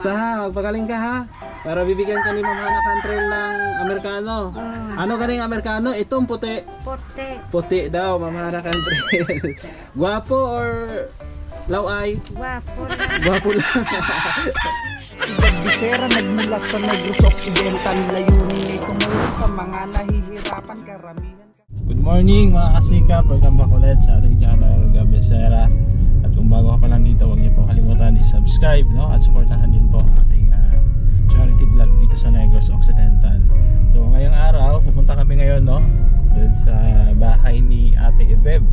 Basta ha, magpagaling ka ha. Para bibigyan ka ni Ma'am Hana Cantrell ng Amerikano. Ano galing Amerikano? Itong puti. Puti. Puti daw, Ma'am Hana Cantrell. Gwapo or laway? Gwapo lang. Gwapo lang. Bisera nagmula sa Negros Occidental Layunin ay tumulong sa mga nahihirapan karamihan Good morning mga kasikap. Welcome back ulit sa ating channel, Gabesera. Kung bago ka pa lang dito, huwag niyo po kalimutan i-subscribe no? at supportahan din po ang ating ah, charity vlog dito sa Negros Occidental. So ngayong araw, pupunta kami ngayon no? dun sa bahay ni Ate Eveb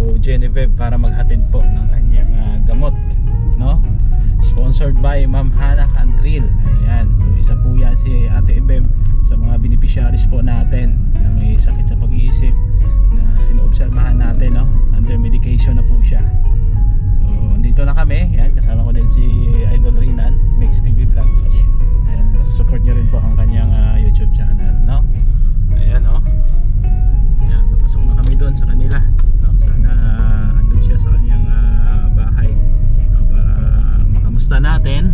o Genevieve para maghatid po ng kanyang ah, gamot. No? Sponsored by Ma'am Hana Cantril. Ayan. So isa po yan si Ate Ebeb sa mga beneficiaries po natin na may sakit sa pag-iisip na inoobserbahan natin no. Under medication na po siya. Na kami. Ayan. Kasama ko din si Idol Rinan, Mix TV Vlog. Ayan. Support niyo rin po ang kanyang ah, YouTube channel. No? Ayan oh. Ayan. Papasok na kami doon sa kanila. No? Sana ah, andun siya sa kanyang ah, bahay no, para makamusta natin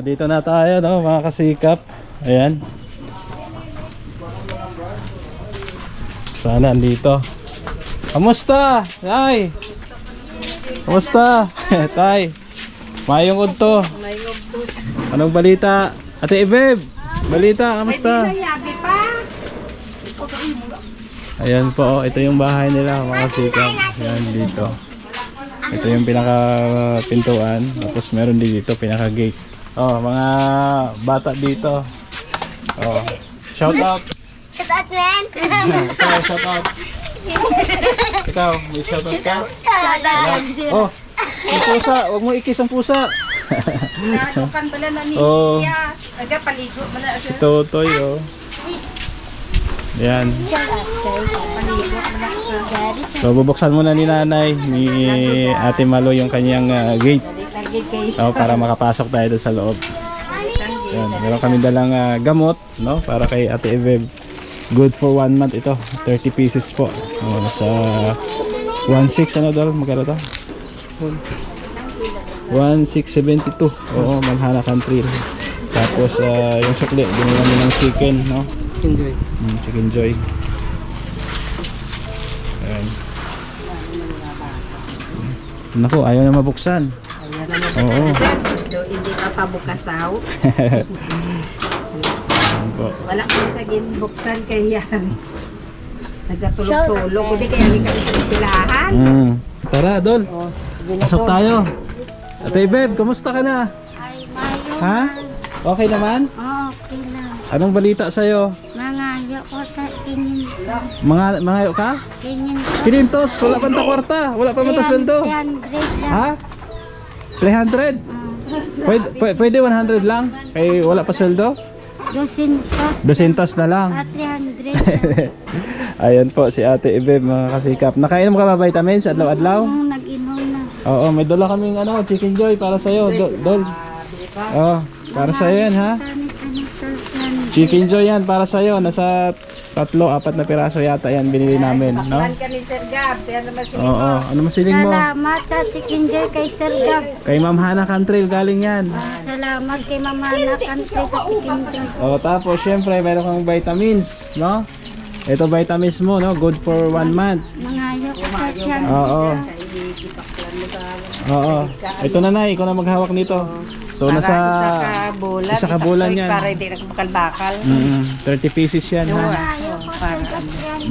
So dito na tayo no mga kasikap. Ayan. Sana andito. Kamusta? Tay. Kamusta? Tay. Mayong udto. Anong balita? Ate Ibeb. Balita, kamusta? Ayan po, ito yung bahay nila mga kasikap. Ayan dito. Ito yung pinaka pintuan. Tapos meron din dito pinaka gate. Oh, mga bata dito. Oh. Shout out. Shout out, man. Ikaw, shout out. Ikaw, may shout out ka? Shout out. Oh, yung pusa, wag mo ikis ang pusa. Nalukan pala na ni Oh. Aga paligo. Totoy, oh. Yan. So, bubuksan muna ni nanay, ni Ate Malo yung kanyang ah, gate. Oh, para makapasok tayo doon sa loob. Yan, meron kami dalang ah, gamot, no? Para kay Ate Eveb. Good for one month ito. 30 pieces po. Oh, sa 1.6 ano daw? Magkano to? 1.672. Oo, Manhana Country. Tapos ah, yung sukli, binili namin ng chicken, no? Chicken Joy. Mm, chicken Joy. Ayan. Naku, ayaw na mabuksan. Oo. Do hindi ka pa bukasaw. Wala ka sa ginbuksan kay yan. Nagkatulog-tulog. Hindi kaya hindi kami sa pilahan. Mm. Tara, Dol. Pasok tayo. Ate Beb, kumusta ka na? Ay, mayo. Ha? Okay naman? Okay lang. Anong balita sa'yo? Mangayo ko ta kinin to. Mga mga ka? Kinin to. Kinintos, wala pa ta kwarta, wala pa man ta sweldo. 300 lang. Ha? 300? Pwede, pwede, pwede 100 lang? Kay wala pa sweldo? 200 200 na lang. at 300. Ayan po si Ate Ibeb mga kasikap. Nakainom ka ba vitamins adlaw-adlaw? Kung nag-inom na. Oo, may dala kaming ano, chicken joy para sa'yo. Do, dol. Oo, para sa'yo yan ha. Ano. Chicken joy yan para sa'yo. Nasa tatlo, apat na piraso yata yan binili namin. No? Man ka ni Sir Gab. Kaya naman si Oo, ano masiling mo? Salamat sa chicken joy kay Sir Gab. Kay Ma'am Hana Cantril galing yan. Salamat kay Mama na country sa chicken joy. O tapos syempre meron kang vitamins, no? Ito vitamins mo, no? Good for one month. Mangayo ko sa tiyan. Oo. Oo. Ito na na, ikaw na maghawak nito. So Para nasa isa ka bulan. isa ka. Para hindi na bakal-bakal. Mm, 30 pieces yan ha. Mangayo ko sa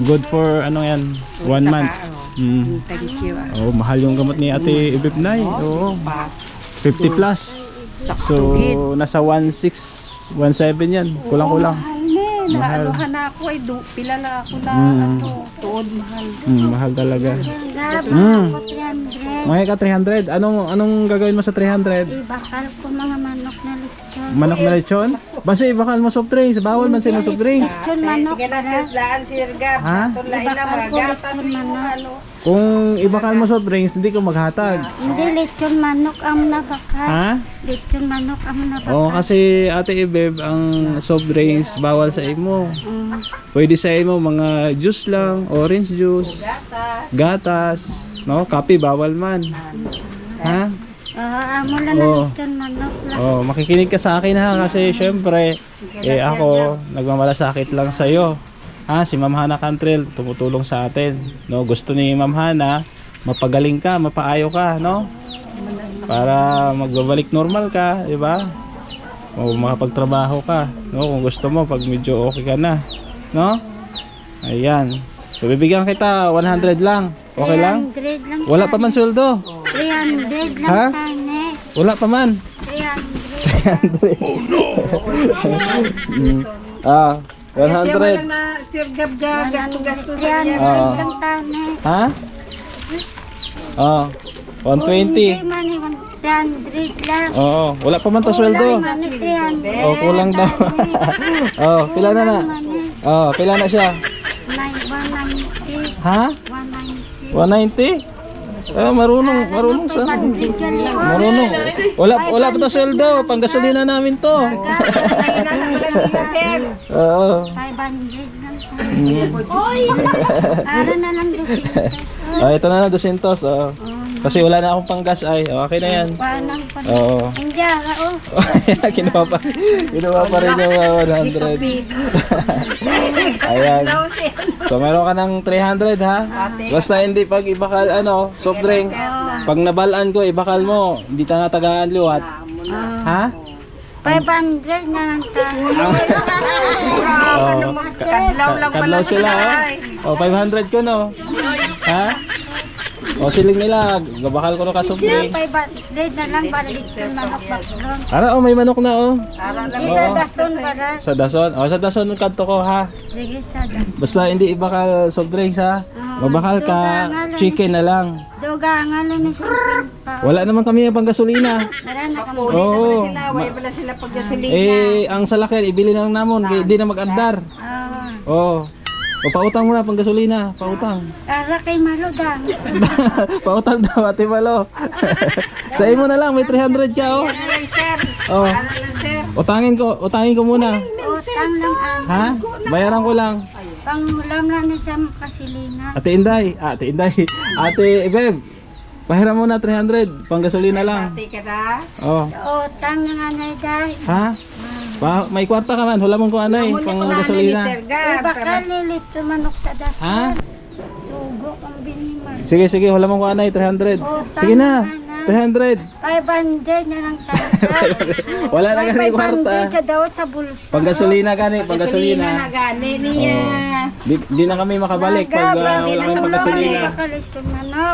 Good for ano yan? One Saka, month. oh, Mm. Thank you. ah. Oh, mahal yung gamot ni Ate Ibibnay. Oo. Pa. 50 plus. So, nasa 1.6, 1.7 yan. Kulang-kulang. Mahal. Naanuhan na ako eh. Du, pila na ako na Mm. ano. Tuod mahal. Mm, mahal talaga. Mm. ako 300. Mga ka 300. Anong anong gagawin mo sa 300? Ibakal ko mga manok na lechon. Manok na lechon? Basta ibakal mo soft drinks. Bawal man sila soft drinks. Lechon manok. Sige na sir, daan sir Gab. Ha? Tulain na Ibakal mga ko gatas. lechon manok. ano. Kung ibakal mo soft drinks, hindi ko maghatag. Hindi, lechon manok ang nabakal. Ha? Lechon manok ang nabakal. Oo, kasi Ate Ibeb, ang soft drinks bawal sa imo. Mm. Pwede sa imo mga juice lang, orange juice, gatas, no? Kape bawal man. Ha? Oo, amo lang na Oo. lechon manok lang. Oh, makikinig ka sa akin ha kasi syempre eh ako nagmamalasakit lang sa iyo. Ha, si Ma'am Hana Cantrell tumutulong sa atin. No, gusto ni Ma'am Hana mapagaling ka, mapaayo ka, no? Para magbabalik normal ka, di ba? O makapagtrabaho ka, no? Kung gusto mo pag medyo okay ka na, no? Ayan. So bibigyan kita 100 lang. Okay lang? 300 lang. Wala pa man sweldo. 300 lang Ha? Wala pa man. 300. Mm. Ah, 100. walang na sir Gab Gab. Gasto-gasto sa 300 niya. Oo. tane. Ha? Oh, Hindi 120. man, 100 lang. Oo, wala pa man to sweldo. Mani 300. Oh, kulang daw. oh, pila na na? Mani, Oh, pila na siya? may 190. Ha? 190. 190? Ah, marunong, marunong sa... 100 yan yun. Marunong. Wala, wala pa to sweldo. Pang gasolina namin to. Oo. 500 lang tane. Mm. Para na lang 200. Ah, ito na na, 200. Oo. Kasi wala na akong pang gas ay. Okay na yan. Pa Oo. Hindi ah, oh. kinuha pa. Kinuha pa rin yung uh, 100. Ayan. So meron ka ng 300 ha? Basta hindi pag ibakal ano, soft drinks. Pag nabalaan ko, ibakal mo. Hindi ta tagaan liwat. Ha? 500 na lang tayo. Oh, Kadlaw lang pala kadlaw sila oh. Oh, 500 ko no. Ha? O siling nila, gabakal ko no ka soft drinks. 500 na lang para dito manok baklon. Ara, oh, may manok na oh. Di sa dason para. Sa dason. O, sa dason ng kanto ko ha. Sige sa dason. Basta hindi ibakal soft drinks ha. Mabakal ka, chicken na lang. Duga nga lang ni pa. Wala naman kami pang gasolina. Wala na kami. Oo. Sila, wala sila paggasolina. Eh, ang salakyan, ibili na lang namon. Hindi na mag-andar. Oo. O, pautang mo na pang gasolina. Pautang. Para kay Maludang. pautang daw, ate Malo. Sa mo na lang, may 300 ka, oh. Ano lang sir? Oh. Ano lang sir? Utangin ko, utangin ko muna. Utang lang ang Ha? Bayaran ko lang. pangulam lang ni sa kasilina. Ate Inday, ah, ate Inday. Ate Beb, bayaran mo na 300, pang gasolina lang. Pati ka na. Oh. Utang nga ngay day. Ha? Pa, may kwarta ka man, hulamon ko anay, pang gasolina. Sir Gab. Iba ka lilito manok sa dason. Ha? Sugo kang biniman. Sige, sige, hulamon ko anay, 300. Sige na, 300. 500 na lang tayo. Wala na kasi 500 kwarta. sa dawat sa bulsa. Pang gasolina gani, pang Gasolina na gani niya. Di, di na kami makabalik pag uh, wala kami pang gasolina.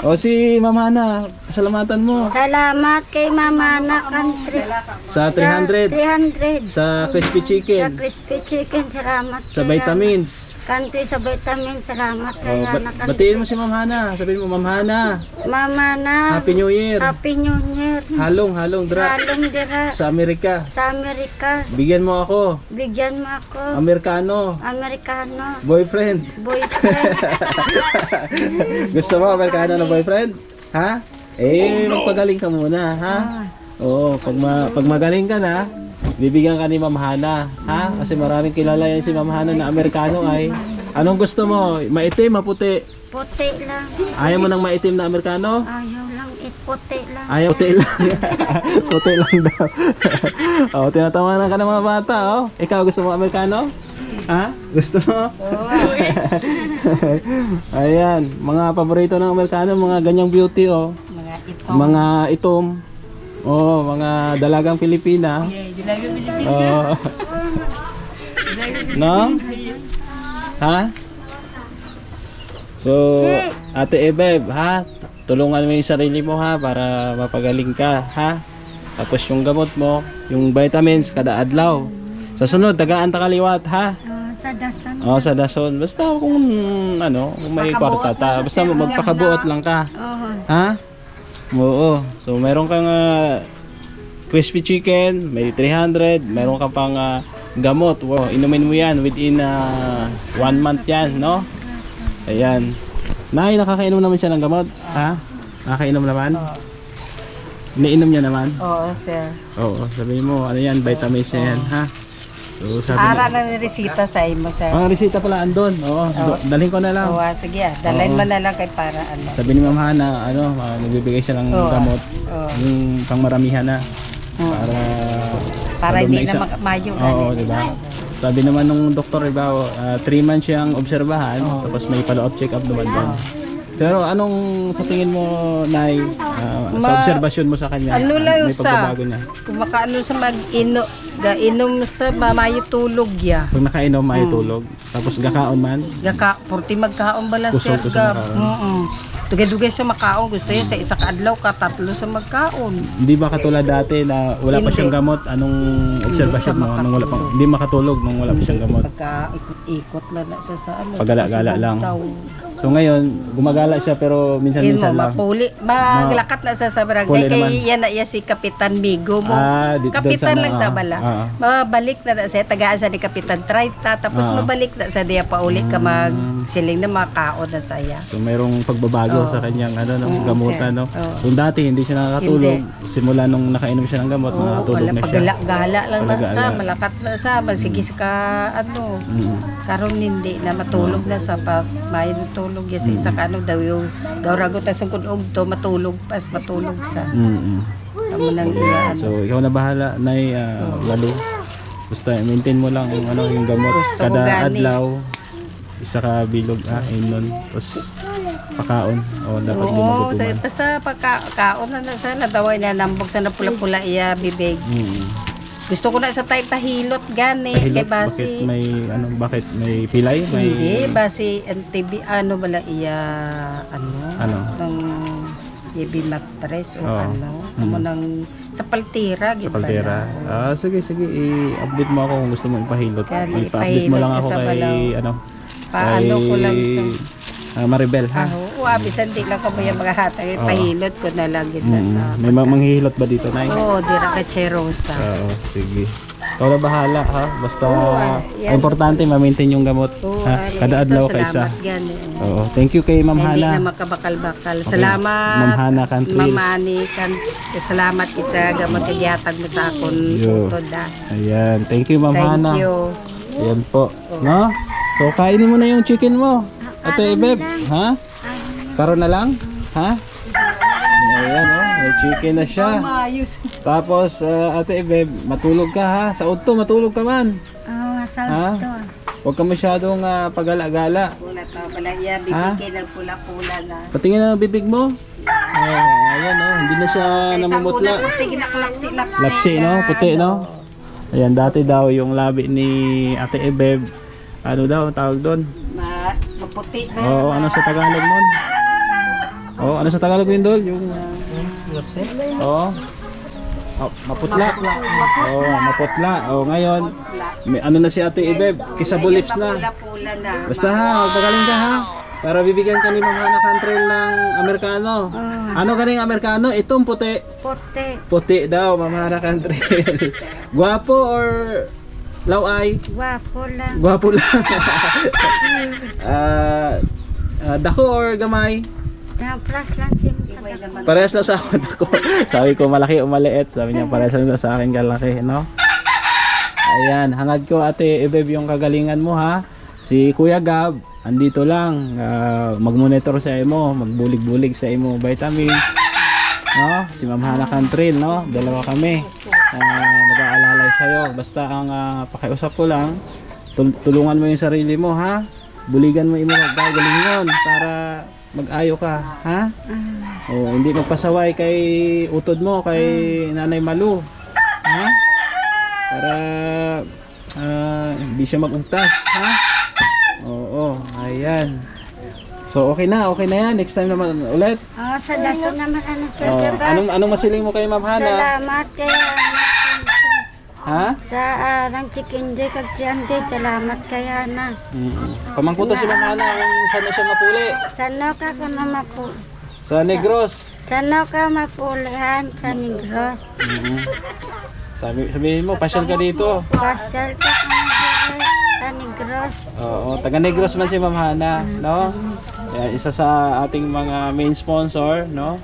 O si Mama Hana, salamatan mo. Salamat kay Mama na country. Sa 300, 300. sa crispy Sa chicken, crispy chicken, salamat. sa vitamins. Country sa vitamin, salamat O, kay ba- Ana batiin mo si Mama Hana. Sabihin mo, Mama Hana, Mama na. Happy New Year. Happy New Year. Halong, halong dra Halong dira sa Amerika. sa Amerika. Bigyan mo ako, Bigyan mo ako. Amerikano, Amerikano. boyfriend. Boyfriend. Gusto mo Amerikano na boyfriend? Ha? Eh, magpagaling ka muna, ha? Oo, pag, ma- pag magaling ka na, bibigyan ka ni Ma'am Hana, ha? Kasi maraming kilala yan si Ma'am Hana na Amerikano ay. Anong gusto mo? Maitim, maputi? Puti lang. Ayaw mo ng maitim na Amerikano? Ayaw lang. Iputi lang. Ayaw, puti lang. puti lang daw. oh, tinatawanan ka ng mga bata, oh. Ikaw, gusto mo Amerikano? Ha? Gusto mo? Ayan, mga paborito ng Amerikano, mga ganyang beauty, oh. Mga ito. Mga itom. Oh, mga dalagang Pilipina. Oh. no? Ha? So. Ate Ebeb, ha? Tulungan mo yung sarili mo ha para mapagaling ka, ha? Tapos yung gamot mo, yung vitamins kada adlaw. Sa sunod, tagaan ta kaliwat, ha? Oh, sa dasan. O, sa dason. Basta kung ano, kung may kwarta ta. Basta magpakabuot lang ka. Oo. Ha? Oo. So, meron kang ah, crispy chicken, may 300, meron ka pang ah, gamot. Wow, inumin mo yan within ah, one month yan, no? Ayan. Nay, nakakainom naman siya ng gamot? Ha? Nakakainom naman? Iniinom niya naman? Oo, sir. Oo, sabihin mo, ano yan, vitamins niya yan, ha? So, sabi Ara na, na resita sa imo, sir. ang resita pala andon. Oo, do- dalhin ko na lang. Oo, ah, sige ah. Dalhin Oo. mo na lang kay para ano. Sabi ni Ma'am Hana, ano, ah, nagbibigay siya ng Oo. gamot. Oo. Yung pangmaramihan na. Oo. Para Para hindi na mak- mayo Oo, ganun. di ba? Sabi naman nung doktor, di ba, 3 months siyang obserbahan, tapos may follow-up check-up naman doon. Pero anong sa tingin mo, Nay, ah, sa Ma- obserbasyon mo sa kanya? Ano lang may sa pagbabago niya? kung makaano sa mag-ino, ga-inom sa mamayo tulog ya. Pag nakainom, may tulog. Tapos gakaon man. Gaka, porti magkaon bala sir Kusog-kusog. Mm. Dugay-dugay sa makaon. Gusto niya sa isa ka adlaw ka tatlo sa magkaon. Hindi ba katulad dati na wala pa Hindi. siyang gamot? Anong obserbasyon siya mo? Nung wala pa, makatulog. hindi makatulog nung wala pa siyang gamot. Pagka ikot-ikot lang na siya sa ano. Pagala-gala lang. bugtaw. So ngayon, gumagala siya pero minsan-minsan lang. mapuli. Maglakat na sa sa barangay. Puli Kay naman. yan na iya si Kapitan Migo mo. Ah, di- doon Kapitan sa- lang ah, tabala. ah. Mabalik na na siya. Tagaan sa ni Kapitan Traita. Tapos Ah. Mabalik na sa diya pa uli ka magsiling na makaon na saya. So mayroong pagbabago Oo. sa kanyang ano ng Oo, gamutan sir. no. Oo. Kung dati hindi siya nakakatulog, simula nung nakainom siya ng gamot, Oo, nakatulog wala na siya. pagala-gala lang na Pagala-gala. sa, malakat na sa, masigis Hmm. ka, ano, Mm. karon hindi na matulog na sa pa may tulog ya sa isa ka ano daw yung gawrago ta sa kunog to matulog pas matulog sa Mm. amo nang iya ano. So ikaw na bahala nay uh, lalo. Basta maintain mo lang yung ano yung gamot Gusto ko kada gani. adlaw. Isa ka bilog ah inon tapos pakaon o dapat hindi Oo, sa, basta pagkaon na na sa nadaway na nambog sa na pula-pula iya bibig. Mm. Gusto ko na sa tay pahilot gani kay bakit basi may ano bakit may pilay may hindi basi antibi ano bala iya ano Ano? ng Ibi mattress o Oo. ano, amo nang sa paltira, sa kaldera. Ah, sige, sige. I-update mo ako kung gusto mo ipahilot. Di- I-update mo ipahilot lang ko ako kay, ano, Paano ko lang sa... ah, Maribel, ha? Ah, oo, abisan di lang ko ba yung mga hatang, ipahilot ko na lang gid na Mm, sa... may ma- manghihilot ba dito, Nay? Oo, dira ka Cherosa. Oo, sige. Ikaw na bahala, ha? Basta, Oo, ah, yan. importante, ma-maintain yung gamot. Ha? ari, Kada adlaw ka isa. Salamat gani. Oo, thank you kay Ma'am Hindi na Hana. makabakal-bakal. Okay. Salamat. Ma'am Hana Cantril. Ma'am Ani kan salamat kit sa gamot kay gihatag mo sa akon ah. Ayan, thank you, Ma'am Thank Hana. you. Ayan po. No? So, kainin mo na yung chicken mo. Ate Beb, ha? Karon na lang? Ha? Ayan, oh. May chicken na siya. Maayos. Tapos, uh, Ate Beb, matulog ka ha. Sa udto, matulog ka man. Oh, sa Ha? to. Huwag ka masyadong uh, pagala-gala. Pula to, pala iya bibigay ng pula-pula na. Patingin na ang bibig mo. Oh, ayan, oh. Hindi na siya namumutla. Sa puti ginaklapsi-lapsi. Lapsi, no? Puti, no? Ayan, dati daw yung labi ni Ate Ebeb. Ano daw, ang tawag doon? Ma, maputi na. Oo, ano sa Tagalog mo? Oo, ano sa Tagalog yun, Dol? Yung... Oo. Oh, maputla. Oo, maputla. Oo, ngayon, may, ano na si Ate Ibeb? Kisabo lips na. Pula-pula na. Basta ha, magpagaling ka ha. Para bibigyan ka ni Mama na country ng Amerikano. Ano ganing Amerikano? Itong puti. Puti. Puti daw, Mama na country. Gwapo or laway? Gwapo lang. Gwapo lang. Ah, ah, dako or gamay? Tapos lang si Iway naman. Parehas lang sa akin ako. Sabi ko malaki o maliit. Sabi niya parehas lang sa akin kalaki, no? Ayan, hangad ko ate Ibeb yung kagalingan mo ha. Si Kuya Gab, andito lang. Ah, mag-monitor sa imo, magbulig-bulig sa imo vitamins. No? Si Ma'am Hana Cantril, no? Dalawa kami. Ah, mag-aalalay sa'yo. Basta ang ah, pakiusap ko lang, tul- tulungan mo yung sarili mo, ha? Buligan mo imo gagalingon para mag-ayo ka, ha? O, hindi magpasaway kay utod mo, kay Nanay Malu. Ha? Para ah, hindi siya magugtas, ha? Oo, ayan. So okay na, okay na yan. Next time naman ulit. Oh, sa daso naman ano sir, Oh, diba? anong anong masiling mo kay Ma'am Hana? Salamat kay Ha? sa arang chicken joy kag Tiande, salamat kay Ana. Mm. Pamangkuta si Ma'am Hana kung saan na siya mapuli. Sano ka ko na mapu Sa Negros. Sano ka mapulihan sa Negros? Mm. Sabi sabihin mo, pasyal ka dito. Pasyal ka na sa Negros. Oo, taga Negros man si Ma'am Hana, no? Kaya isa sa ating mga main sponsor, no?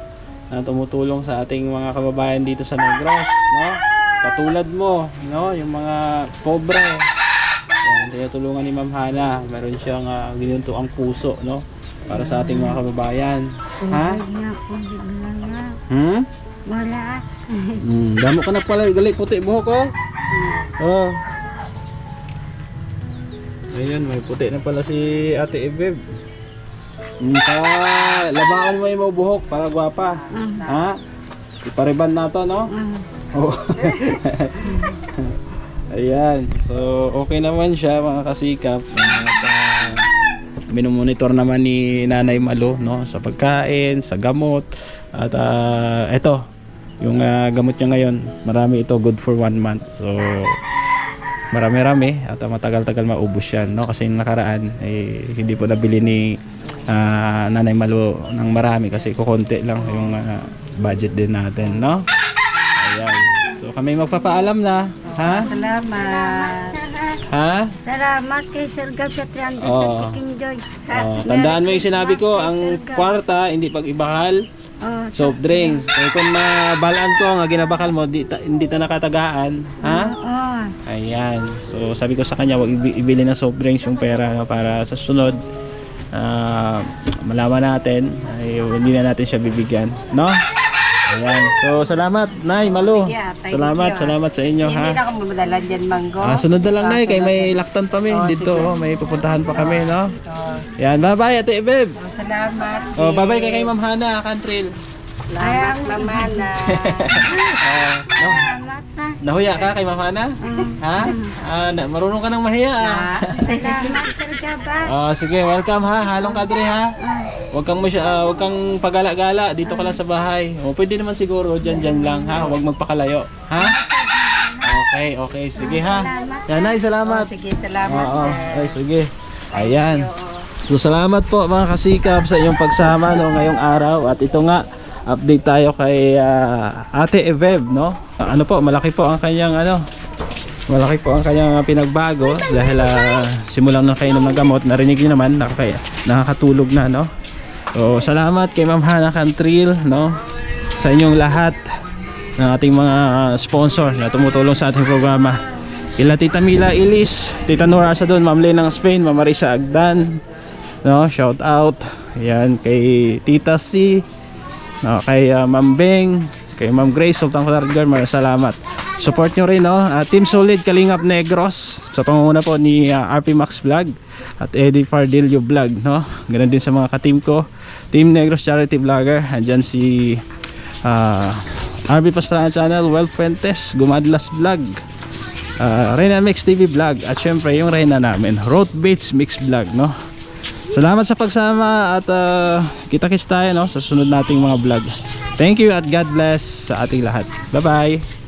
Na tumutulong sa ating mga kababayan dito sa Negros, no? Katulad mo, no? Yung mga pobre. Yan, tinutulungan ni Ma'am Hana. Meron siyang uh, ginunto ang puso, no? Para sa ating mga kababayan. Ha? Hmm? Wala. Hmm, damo ka na pala, gali puti buhok ko. Oh. Ayun, may puti na pala si Ate Ebeb. Hmm, para labakan mo yung buhok para gwapa. Ha? Ipariban na to, no? Oh. Ayan. So, okay naman siya mga kasikap. At, ah, minomonitor naman ni Nanay Malo no sa pagkain, sa gamot at ah, eto yung ah, gamot niya ngayon marami ito good for one month so marami-rami at matagal-tagal maubos yan no kasi yung nakaraan eh, hindi po nabili ni ah, Nanay Malo ng marami kasi kukonti lang yung ah, budget din natin no so kami magpapaalam na ha Salamat. ha Salamat kay Sir Gab sa Tiande Oo. kag Chicken Joy. Oh, tandaan mo yung sinabi ko, ang kwarta hindi pag ibakal, Oh, soft drinks. Kaya kung mabalaan ko nga ginabakal mo, di ta, hindi ta nakatagaan, ha? oh. Ayan. So sabi ko sa kanya, wag ibi- ibili ng soft drinks yung pera no, para sa sunod ah, malaman natin ay hindi na natin siya bibigyan, no? Ayan. So salamat, Nay, Malu. Sige, ah, thank Salamat, you, ah. salamat sa inyo, ha? Hindi na ako mamadala dyan, Manggo. Ah, sunod na lang, Nay, kay may sunod laktan pa mi Oh, dito, sige. oh, may pupuntahan pa kami, no? Oh, Yan, bye-bye, Ate Beb. oh, salamat. Oh, bye-bye kay kay Ma'am Hana, Kantril. Salamat naman na. Ah, no, Salamat na. nahuya ka kay Ma'am Hana? Ha? Ah, na, marunong ka nang mahiya. ah. Salamat Sir Gab. ah. Oh, sige, welcome ha. Halong ka dre ha. Huwag kang masya, ah, huwag kang pagala-gala dito ka lang sa bahay. O pwede naman siguro diyan diyan lang ha. Huwag magpakalayo, ha? Okay, okay, sige ha. Yan ay, salamat. Sige, salamat, Oo, sir. ay sige. Ayan. So salamat po mga kasikap sa inyong pagsama no ngayong araw at ito nga update tayo kay ah, Ate Eveb no. Ano po, malaki po ang kanyang ano malaki po ang kanyang pinagbago dahil ah, simulang nang kainom ng gamot narinig niyo naman nakaka nakakatulog na no. So salamat kay Ma'am Hana Cantril no sa inyong lahat ng ating mga sponsor na tumutulong sa ating programa. Kila Tita Mila Ilis, Tita Nora Asadon, Ma'am Lenang Spain, Ma'am Marisa Agdan, no, shout out. Yan kay Tita C, no, kay uh, Ma'am Beng, kay Ma'am Grace Sultan Kulargar, maraming salamat. Support nyo rin, no, ah, Team Solid Kalingap Negros, sa pangunguna po ni ah, RP Max Vlog at Eddie Pardillo Vlog, no. Ganun din sa mga ka-team ko, Team Negros Charity Vlogger, andyan si ah RB Pastrana Channel, Well Fuentes, Gumadlas Vlog, uh, Reyna Mix TV Vlog at syempre yung Reyna namin Road Beats Mix Vlog no? Salamat sa pagsama at uh, kita-kits tayo no? Sa sunod nating mga vlog thank you at God bless sa ating lahat. Bye bye